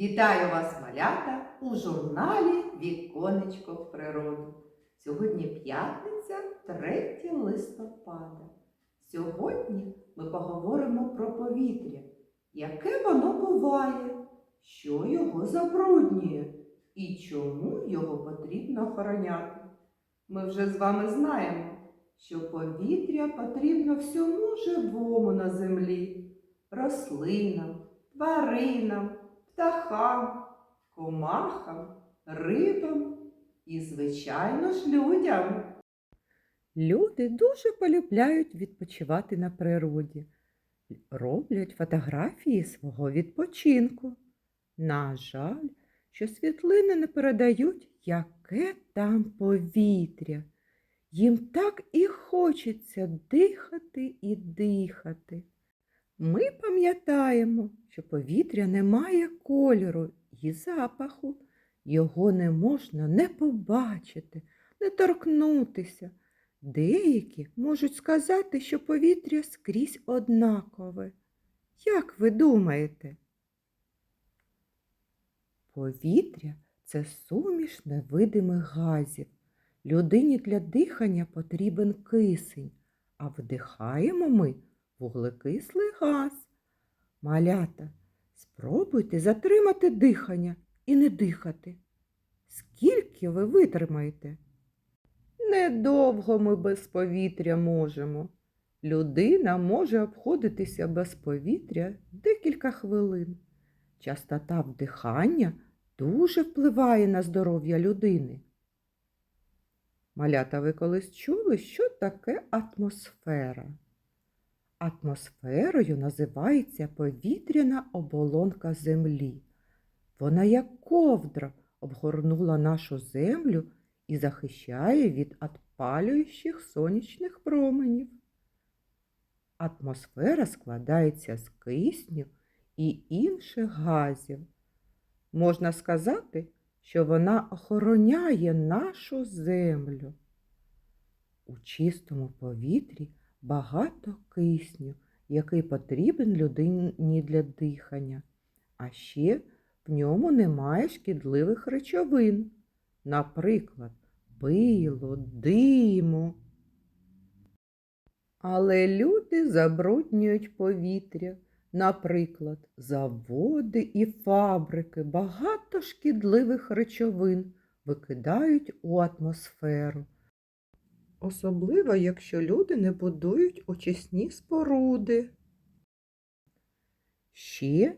Вітаю вас, малята, у журналі Віконечко в природу. Сьогодні п'ятниця, 3 листопада. Сьогодні ми поговоримо про повітря, яке воно буває, що його забруднює і чому його потрібно охороняти. Ми вже з вами знаємо, що повітря потрібно всьому живому на землі, рослинам, тваринам, птахам, комахам, рибам і, звичайно ж, людям. Люди дуже полюбляють відпочивати на природі, роблять фотографії свого відпочинку. На жаль, що світлини не передають, яке там повітря. Їм так і хочеться дихати і дихати. Ми пам'ятаємо, що повітря не має кольору і запаху. Його не можна не побачити, не торкнутися. Деякі можуть сказати, що повітря скрізь однакове. Як ви думаєте? Повітря це суміш невидимих газів. Людині для дихання потрібен кисень, а вдихаємо ми вуглекислий газ. Малята, спробуйте затримати дихання і не дихати. Скільки ви витримаєте? Недовго ми без повітря можемо. Людина може обходитися без повітря декілька хвилин. Частота вдихання дуже впливає на здоров'я людини. Малята, ви колись чули, що таке атмосфера? Атмосферою називається повітряна оболонка Землі. Вона, як ковдра, обгорнула нашу землю і захищає від отпалюючих сонячних променів. Атмосфера складається з кисню і інших газів. Можна сказати, що вона охороняє нашу землю. У чистому повітрі багато кисню, який потрібен людині для дихання, а ще в ньому немає шкідливих речовин, наприклад, пилу, диму. Але люди забруднюють повітря. Наприклад, заводи і фабрики багато шкідливих речовин викидають у атмосферу. Особливо, якщо люди не будують очисні споруди. Ще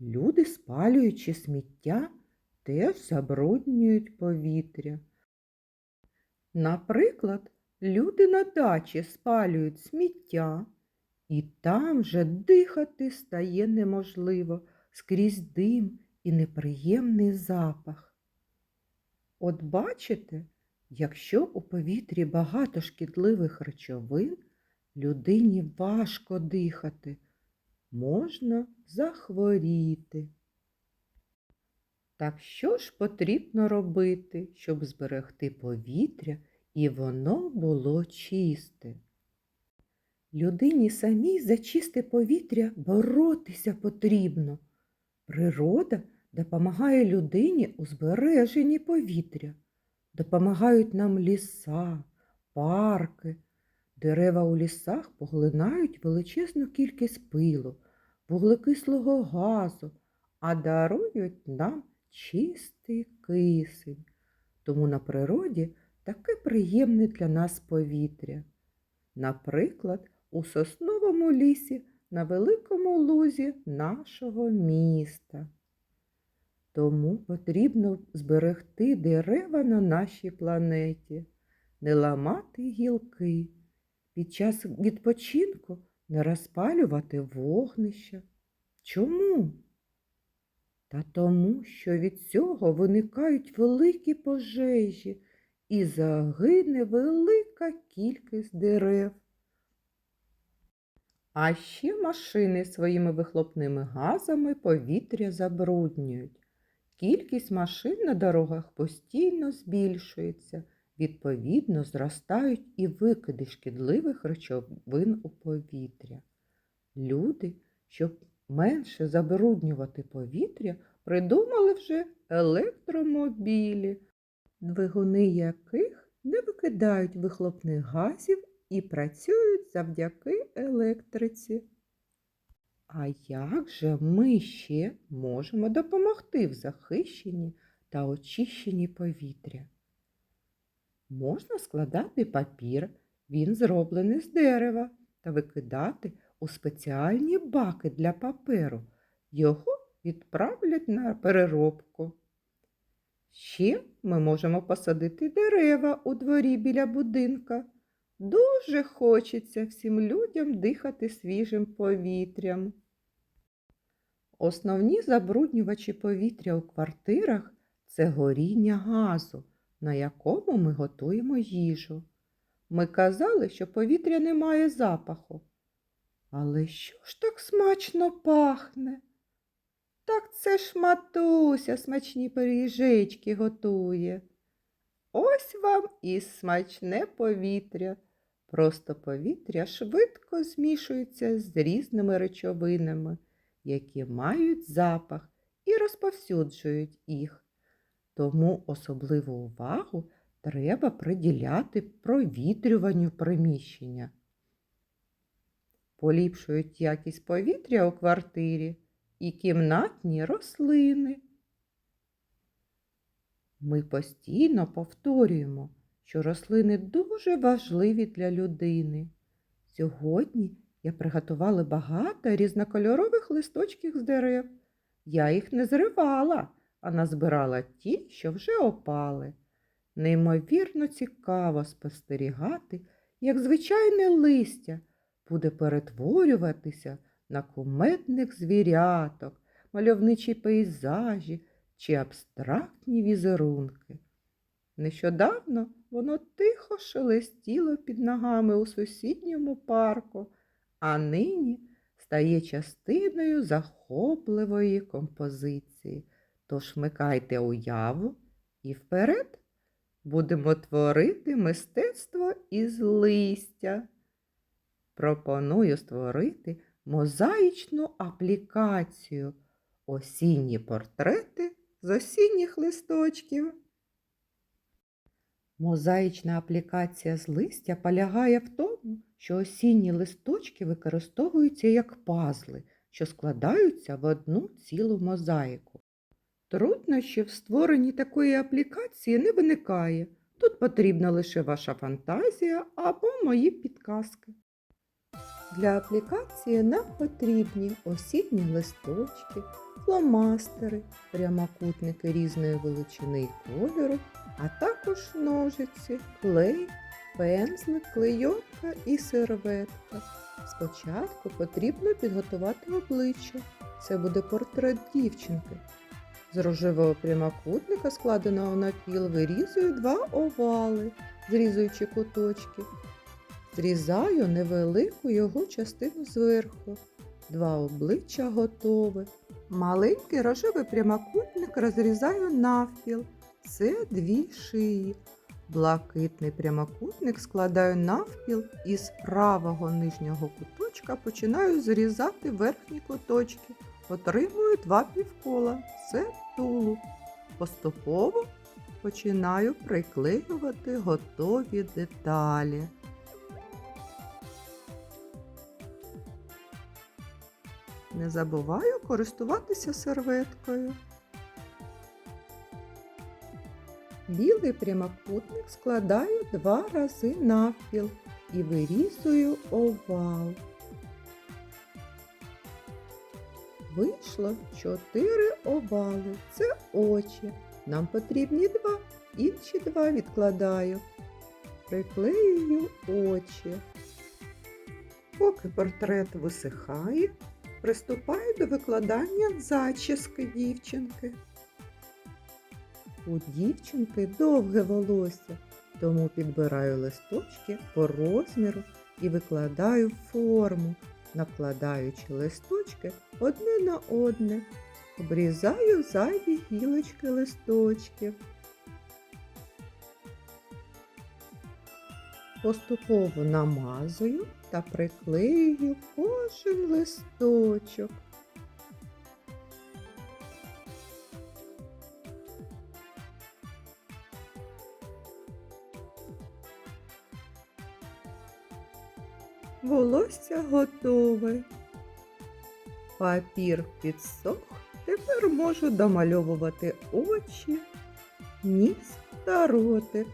люди, спалюючи сміття, теж забруднюють повітря. Наприклад, люди на дачі спалюють сміття, і там же дихати стає неможливо скрізь дим і неприємний запах. От бачите, якщо у повітрі багато шкідливих речовин, людині важко дихати, можна захворіти. Так що ж потрібно робити, щоб зберегти повітря і воно було чисте? Людині самій за чисте повітря боротися потрібно. Природа допомагає людині у збереженні повітря. Допомагають нам ліса, парки. Дерева у лісах поглинають величезну кількість пилу, вуглекислого газу, а дарують нам чистий кисень. Тому на природі таке приємне для нас повітря. Наприклад, у сосновому лісі на великому лузі нашого міста. Тому потрібно зберегти дерева на нашій планеті, не ламати гілки, під час відпочинку не розпалювати вогнища. Чому? Та тому, що від цього виникають великі пожежі і загине велика кількість дерев. А ще машини своїми вихлопними газами повітря забруднюють. Кількість машин на дорогах постійно збільшується, відповідно, зростають і викиди шкідливих речовин у повітря. Люди, щоб менше забруднювати повітря, придумали вже електромобілі, двигуни яких не викидають вихлопних газів і працюють завдяки електриці. А як же ми ще можемо допомогти в захищенні та очищенні повітря? Можна складати папір, він зроблений з дерева, та викидати у спеціальні баки для паперу. Його відправлять на переробку. Ще ми можемо посадити дерева у дворі біля будинка. Дуже хочеться всім людям дихати свіжим повітрям. Основні забруднювачі повітря у квартирах це горіння газу, на якому ми готуємо їжу. Ми казали, що повітря не має запаху. Але що ж так смачно пахне? Так це ж матуся смачні пиріжечки готує. Ось вам і смачне повітря. Просто повітря швидко змішується з різними речовинами, які мають запах і розповсюджують їх. Тому особливу увагу треба приділяти провітрюванню приміщення. Поліпшують якість повітря у квартирі і кімнатні рослини. Ми постійно повторюємо, що рослини дуже важливі для людини. Сьогодні я приготувала багато різнокольорових листочків з дерев. Я їх не зривала, а назбирала ті, що вже опали. Неймовірно цікаво спостерігати, як звичайне листя буде перетворюватися на кумедних звіряток, мальовничі пейзажі чи абстрактні візерунки. Нещодавно воно тихо шелестіло під ногами у сусідньому парку, а нині стає частиною захопливої композиції. Тож вмикайте уяву і вперед будемо творити мистецтво із листя. Пропоную створити мозаїчну аплікацію осінні портрети з осінніх листочків. Мозаїчна аплікація з листя полягає в тому, що осінні листочки використовуються як пазли, що складаються в одну цілу мозаїку. Труднощів в створенні такої аплікації не виникає. Тут потрібна лише ваша фантазія або мої підказки. Для аплікації нам потрібні осінні листочки, фломастери, прямокутники різної величини і кольору, а також ножиці, клей, пензлик, клейонка і серветка. Спочатку потрібно підготувати обличчя. Це буде портрет дівчинки. З рожевого прямокутника, складеного навпіл, вирізую два овали, зрізуючи куточки. Зрізаю невелику його частину зверху. Два обличчя готове. Маленький рожевий прямокутник розрізаю навпіл. Це дві шиї. Блакитний прямокутник складаю навпіл і з правого нижнього куточка починаю зрізати верхні куточки. Отримую два півкола. Це тулуб. Поступово починаю приклеювати готові деталі. Не забуваю користуватися серветкою. Білий прямокутник складаю два рази навпіл і вирізую овал. Вийшло чотири овали. Це очі. Нам потрібні два. Інші два відкладаю. Приклеюю очі. Поки портрет висихає, приступаю до викладання зачіски дівчинки. У дівчинки довге волосся, тому підбираю листочки по розміру і викладаю форму, накладаючи листочки одне на одне. Обрізаю зайві гілочки листочків. поступово намазую та приклею кожен листочок. Волосся готове. Папір підсох, тепер можу домальовувати очі, ніс та ротик.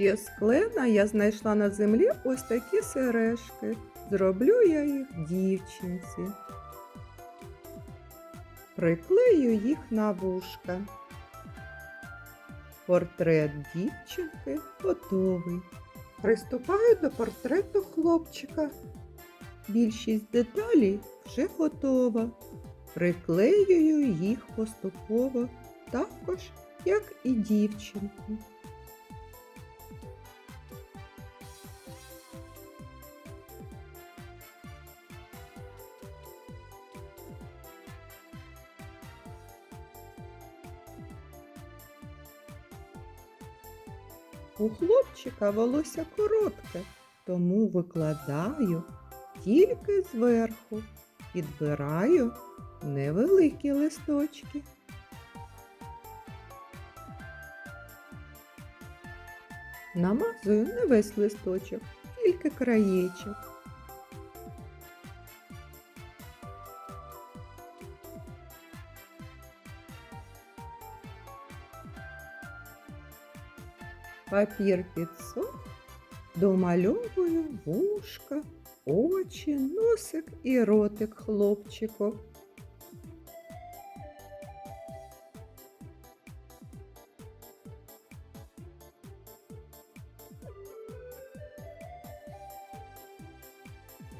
Ще з клена я знайшла на землі ось такі сережки. Зроблю я їх дівчинці. Приклею їх на вушка. Портрет дівчинки готовий. Приступаю до портрету хлопчика. Більшість деталей вже готова. Приклеюю їх поступово, також як і дівчинку. У хлопчика волосся коротке, тому викладаю тільки зверху, підбираю невеликі листочки. Намазую не весь листочок, тільки краєчок. Папір підсох, домальовую вушка, очі, носик і ротик хлопчику.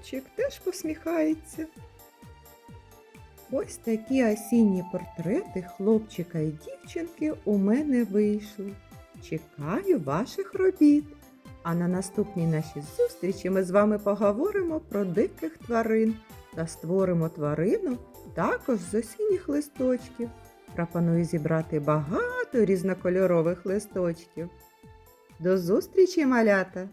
Чик теж посміхається. Ось такі осінні портрети хлопчика і дівчинки у мене вийшли. Чекаю ваших робіт. А на наступній нашій зустрічі ми з вами поговоримо про диких тварин та створимо тварину також з осінніх листочків. Пропоную зібрати багато різнокольорових листочків. До зустрічі, малята!